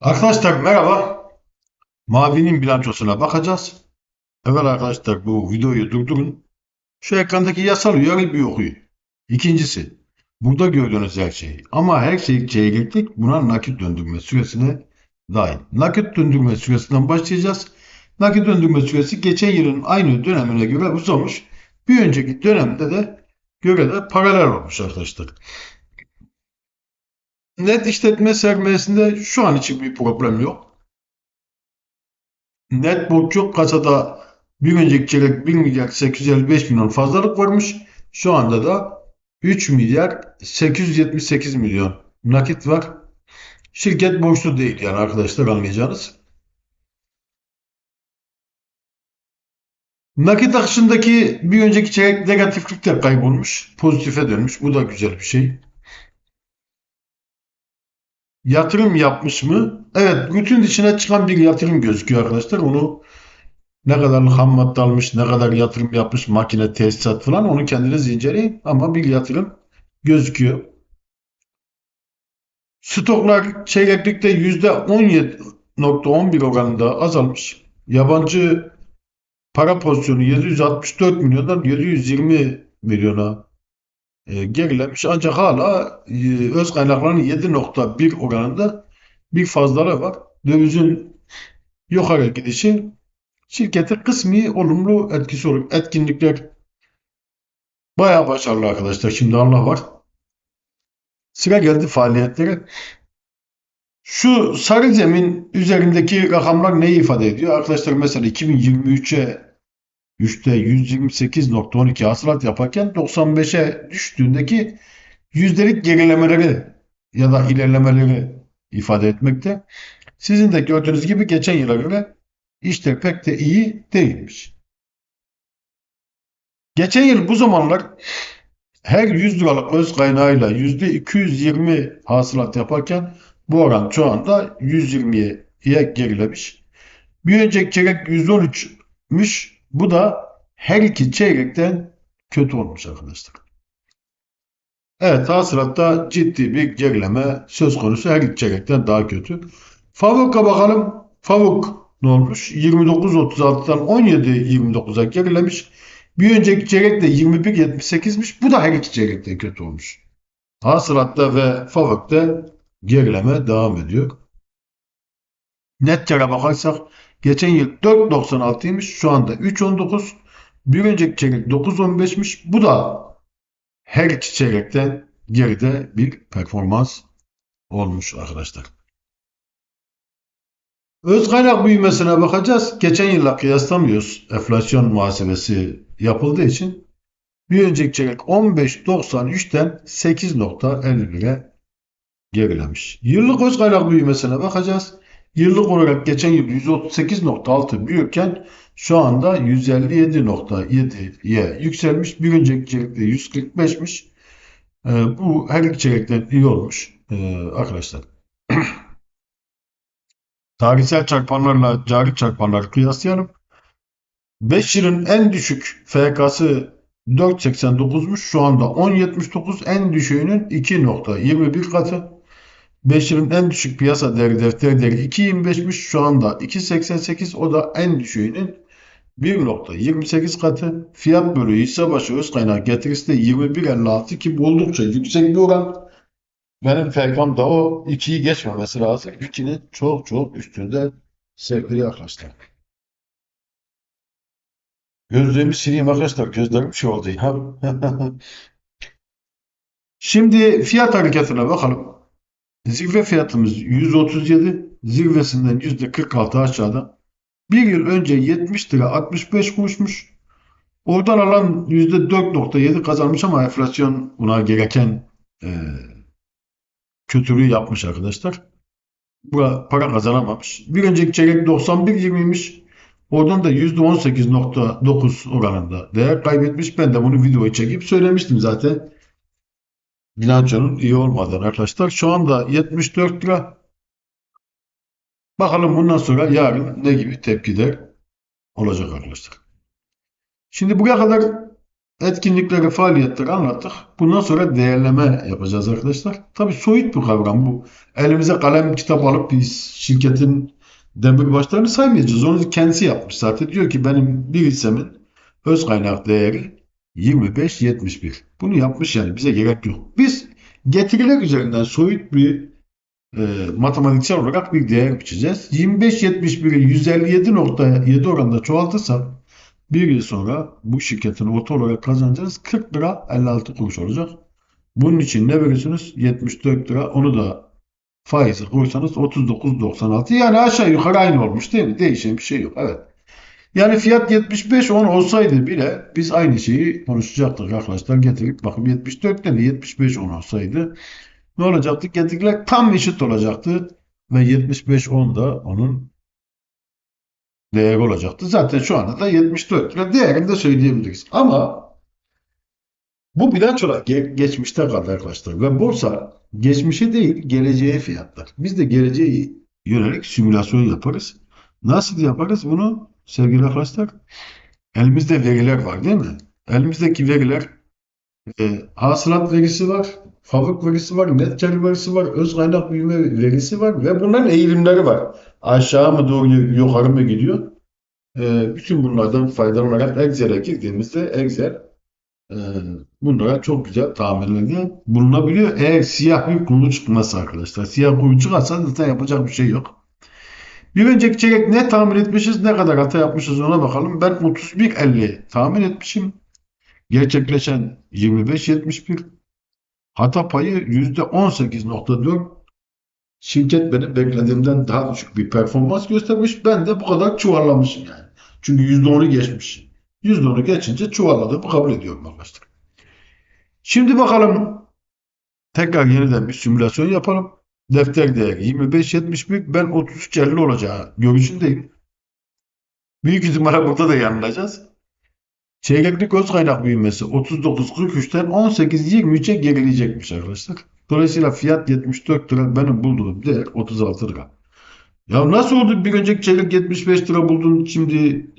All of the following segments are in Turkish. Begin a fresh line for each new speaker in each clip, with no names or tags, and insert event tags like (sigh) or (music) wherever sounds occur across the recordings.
Arkadaşlar merhaba. Mavi'nin bilançosuna bakacağız. Evet arkadaşlar bu videoyu durdurun. Şu ekrandaki yasal uyarı bir okuyun. İkincisi, burada gördüğünüz her şey. Ama her şey çeyreklik buna nakit döndürme süresine dahil. Nakit döndürme süresinden başlayacağız. Nakit döndürme süresi geçen yılın aynı dönemine göre uzamış. Bir önceki dönemde de göre de paralel olmuş arkadaşlar. Net işletme sermayesinde şu an için bir problem yok. Net borç yok. Kasada bir önceki çeyrek 1 milyar 855 milyon fazlalık varmış. Şu anda da 3 milyar 878 milyon nakit var. Şirket borçlu değil yani arkadaşlar anlayacağınız. Nakit akışındaki bir önceki çeyrek negatiflik de kaybolmuş. Pozitife dönmüş. Bu da güzel bir şey. Yatırım yapmış mı? Evet, bütün dışına çıkan bir yatırım gözüküyor arkadaşlar. Onu ne kadar ham madde almış, ne kadar yatırım yapmış, makine, tesisat falan onu kendiniz inceleyin. Ama bir yatırım gözüküyor. Stoklar çeyreklikte %17.11 oranında azalmış. Yabancı para pozisyonu 764 milyondan 720 milyona e, gerilemiş. Ancak hala e, öz kaynakların 7.1 oranında bir fazlalığı var. Dövizin yukarı gidişi şirkete kısmi olumlu etkisi olur. Etkinlikler bayağı başarılı arkadaşlar. Şimdi Allah var. Sıra geldi faaliyetlere. Şu sarı zemin üzerindeki rakamlar neyi ifade ediyor? Arkadaşlar mesela 2023'e 3'te 128.12 hasılat yaparken 95'e düştüğündeki yüzdelik gerilemeleri ya da ilerlemeleri ifade etmekte. Sizin de gördüğünüz gibi geçen yıla göre işler pek de iyi değilmiş. Geçen yıl bu zamanlar her 100 liralık öz kaynağıyla %220 hasılat yaparken bu oran şu anda 120'ye gerilemiş. Bir önceki çeyrek 113'müş. Bu da her iki çeyrekten kötü olmuş arkadaşlar. Evet hasılatta ciddi bir gerileme söz konusu her iki çeyrekten daha kötü. Favuk'a bakalım. Favuk ne olmuş? 29.36'dan 17.29'a gerilemiş. Bir önceki çeyrek de 21.78'miş. Bu da her iki çeyrekte kötü olmuş. Hasılatta ve Favuk'ta gerileme devam ediyor. Net kâra bakarsak geçen yıl 4.96'ymış. Şu anda 3.19. Bir önceki çeyrek 9.15'miş. Bu da her iki çeyrekten geride bir performans olmuş arkadaşlar. Öz kaynak büyümesine bakacağız. Geçen yılla kıyaslamıyoruz. Enflasyon muhasebesi yapıldığı için bir önceki çeyrek 15.93'ten 8.51'e gerilemiş. Yıllık öz kaynak büyümesine bakacağız. Yıllık olarak geçen yıl 138.6 büyürken şu anda 157.7'ye yükselmiş. Bir önceki çeyrekte 145'miş. Ee, bu her iki çeyrekten iyi olmuş ee, arkadaşlar. (clears throat) Tarihsel çarpanlarla cari çarpanları kıyaslayalım. 5 yılın en düşük FK'sı 4.89'muş. Şu anda 10.79 en düşüğünün 2.21 katı. 5 yılın en düşük piyasa değeri defter değeri 2.25'miş. Şu anda 2.88 o da en düşüğünün 1.28 katı. Fiyat bölü hisse başı öz kaynak getirisi de 21.56 ki bu oldukça yüksek bir oran. Benim FK'm da o 2'yi geçmemesi lazım. 2'nin çok çok üstünde sevgili arkadaşlar. Gözlüğümü sileyim arkadaşlar. Gözlerim şey oldu ya. (laughs) Şimdi fiyat hareketine bakalım. Zirve fiyatımız 137. Zirvesinden %46 aşağıda. Bir yıl önce 70 lira 65 kuruşmuş. Oradan alan %4.7 kazanmış ama enflasyon buna gereken e, kötülüğü yapmış arkadaşlar. Bura para kazanamamış. Bir önceki çeyrek 91.20'ymiş. Oradan da %18.9 oranında değer kaybetmiş. Ben de bunu videoyu çekip söylemiştim zaten. Bilançonun iyi olmadığını arkadaşlar. Şu anda 74 lira. Bakalım bundan sonra yarın ne gibi tepkiler olacak arkadaşlar. Şimdi buraya kadar etkinlikleri, faaliyetleri anlattık. Bundan sonra değerleme yapacağız arkadaşlar. Tabii soyut bir kavram bu. Elimize kalem kitap alıp biz şirketin demirbaşlarını saymayacağız. Onu kendisi yapmış zaten. Diyor ki benim bir hissemin öz kaynak değeri 25-71. Bunu yapmış yani bize gerek yok. Biz getiriler üzerinden soyut bir e, matematiksel olarak bir değer biçeceğiz. 25-71'i 157.7 oranında çoğaltırsak bir yıl sonra bu şirketin orta olarak kazanacağınız 40 lira 56 kuruş olacak. Bunun için ne veriyorsunuz? 74 lira. Onu da faizi koysanız 39.96. Yani aşağı yukarı aynı olmuş değil mi? Değişen bir şey yok. Evet. Yani fiyat 75 10 olsaydı bile biz aynı şeyi konuşacaktık arkadaşlar. Getirip bakın 74 de 75 10 olsaydı ne olacaktı? Getiriler tam eşit olacaktı ve 75 10 da onun değeri olacaktı. Zaten şu anda da 74 lira değerini de söyleyebiliriz. Ama bu bilançolar ge- geçmişte kaldı arkadaşlar. Ve borsa geçmişe değil geleceğe fiyatlar. Biz de geleceğe yönelik simülasyon yaparız. Nasıl yaparız bunu sevgili arkadaşlar? Elimizde veriler var değil mi? Elimizdeki veriler e, hasılat verisi var, fabrik verisi var, net kar verisi var, öz kaynak büyüme verisi var ve bunların eğilimleri var. Aşağı mı doğru yukarı mı gidiyor? E, bütün bunlardan faydalanarak Excel'e girdiğimizde Excel e, bunlara çok güzel tahminlerde bulunabiliyor. Eğer siyah bir kuyruğu çıkmazsa arkadaşlar. Siyah kuyruğu çıkarsa zaten yapacak bir şey yok. Bir önceki çeyrek ne tahmin etmişiz, ne kadar hata yapmışız ona bakalım. Ben 31.50 tahmin etmişim. Gerçekleşen 25.71. Hata payı %18.4. Şirket benim beklediğimden daha düşük bir performans göstermiş. Ben de bu kadar çuvallamışım yani. Çünkü %10'u geçmiş. %10'u geçince çuvalladığımı kabul ediyorum arkadaşlar. Şimdi bakalım tekrar yeniden bir simülasyon yapalım. Defter değeri 25.71 ben 33.50 olacağı görüşündeyim. Büyük ihtimalle burada da yanılacağız. Çeyreklik öz kaynak büyümesi 39.43'ten 18.23'e gerileyecekmiş arkadaşlar. Dolayısıyla fiyat 74 lira benim bulduğum değer 36 lira. Ya nasıl oldu bir önceki çeyrek 75 lira buldun şimdi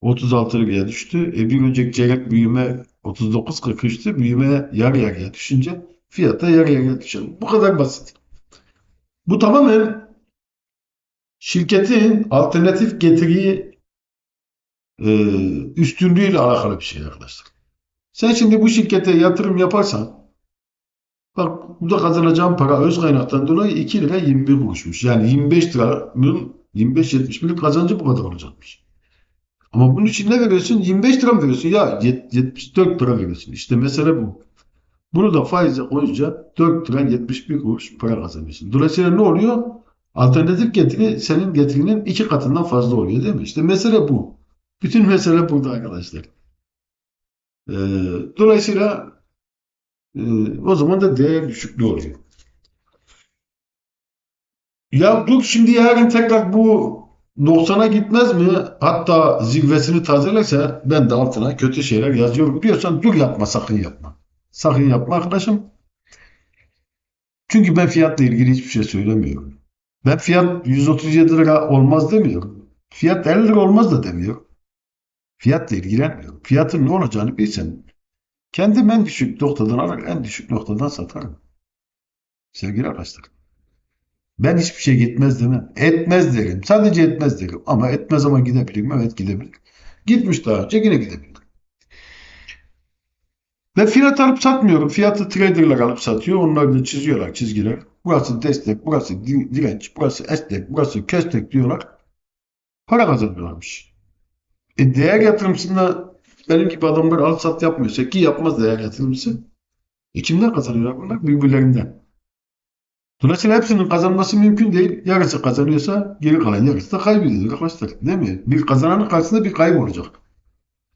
36 liraya düştü. E bir önceki çeyrek büyüme 39.43'tü. Büyüme yarı yarıya düşünce fiyata yarı yarıya düşer. Bu kadar basit. Bu tamamen şirketin alternatif getiriyi e, üstünlüğüyle alakalı bir şey arkadaşlar. Sen şimdi bu şirkete yatırım yaparsan bak burada kazanacağın para öz kaynaktan dolayı 2 lira 21 kuruşmuş. Yani 25 liranın 25-71 kazancı bu kadar olacakmış. Ama bunun için ne veriyorsun? 25 lira mı veriyorsun? Ya yet- 74 lira veriyorsun. İşte mesele bu. Bunu da faize koyunca 4 lira 71 kuruş para kazanıyorsun. Dolayısıyla ne oluyor? Alternatif getiri senin getirinin iki katından fazla oluyor değil mi? İşte mesele bu. Bütün mesele burada arkadaşlar. Ee, dolayısıyla e, o zaman da değer düşüklüğü oluyor. Ya dur şimdi yarın tekrar bu 90'a gitmez mi? Hatta zirvesini tazelerse ben de altına kötü şeyler yazıyorum diyorsan dur yapma sakın yapma. Sakın yapma arkadaşım. Çünkü ben fiyatla ilgili hiçbir şey söylemiyorum. Ben fiyat 137 lira olmaz demiyorum. Fiyat 50 lira olmaz da demiyorum. Fiyatla ilgilenmiyorum. Fiyatın ne olacağını bilsem kendim en düşük noktadan alır en düşük noktadan satarım. Sevgili arkadaşlar. Ben hiçbir şey gitmez demem. Etmez derim. Sadece etmez derim. Ama etmez ama gidebilir mi? Evet gidebilir. Gitmiş daha önce yine gidebilir. Ve fiyat alıp satmıyorum. Fiyatı traderlar alıp satıyor. Onlar da çiziyorlar çizgiler. Burası destek, burası di- direnç, burası estek, burası kestek diyorlar. Para kazanıyorlarmış. E değer yatırımcısında benim gibi adamlar alıp sat yapmıyorsa ki yapmaz değer yatırımcısı. E kimden kazanıyorlar bunlar? Birbirlerinden. Dolayısıyla hepsinin kazanması mümkün değil. Yarısı kazanıyorsa geri kalan yarısı da kaybediyor arkadaşlar. Değil mi? Bir kazananın karşısında bir kayıp olacak.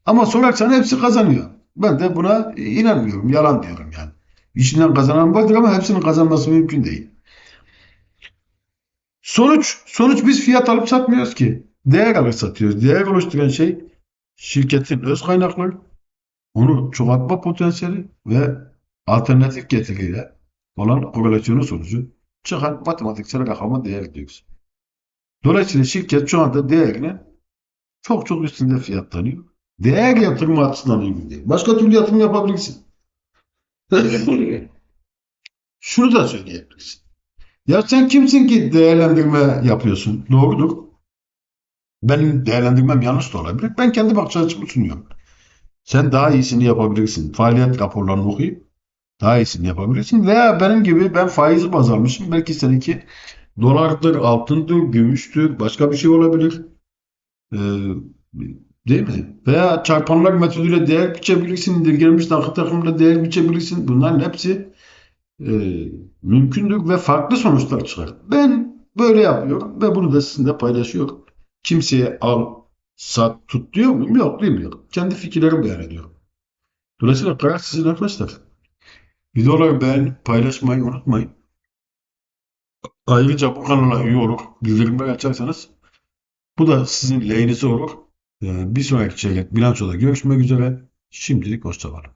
Ama sorarsan hepsi kazanıyor. Ben de buna inanmıyorum. Yalan diyorum yani. İçinden kazanan vardır ama hepsinin kazanması mümkün değil. Sonuç, sonuç biz fiyat alıp satmıyoruz ki. Değer alıp satıyoruz. Değer oluşturan şey şirketin öz kaynakları, onu çoğaltma potansiyeli ve alternatif getiriyle olan korelasyonu sonucu çıkan matematiksel rakama değer diyoruz. Dolayısıyla şirket şu anda değerinin çok çok üstünde fiyatlanıyor. Değer yatırımı açısından uygun değil. Başka türlü yatırım yapabilirsin. (laughs) Şunu da söyleyebilirsin. Ya sen kimsin ki değerlendirme yapıyorsun? Doğrudur. Benim değerlendirmem yanlış da olabilir. Ben kendi bakış açımı sunuyorum. Sen daha iyisini yapabilirsin. Faaliyet raporlarını okuyup daha iyisini yapabilirsin. Veya benim gibi ben faizi baz almışım. Belki seninki dolardır, altındır, gümüştür, başka bir şey olabilir. Ee, değil mi? Veya çarpanlar metoduyla değer biçebilirsin. İndirgenmiş nakit takımıyla değer biçebilirsin. Bunların hepsi e, mümkündür ve farklı sonuçlar çıkar. Ben böyle yapıyorum ve bunu da sizinle paylaşıyorum. Kimseye al, sat, tut diyor muyum? Yok demiyorum. Kendi fikirlerimi beyan ediyorum. Dolayısıyla karar sizin arkadaşlar. Videoları beğenip paylaşmayı unutmayın. Ayrıca bu kanala üye olur, bildirimleri açarsanız bu da sizin lehinize olur. Ee, Bir sonraki çeyrek bilançoda görüşmek üzere. Şimdilik hoşçakalın.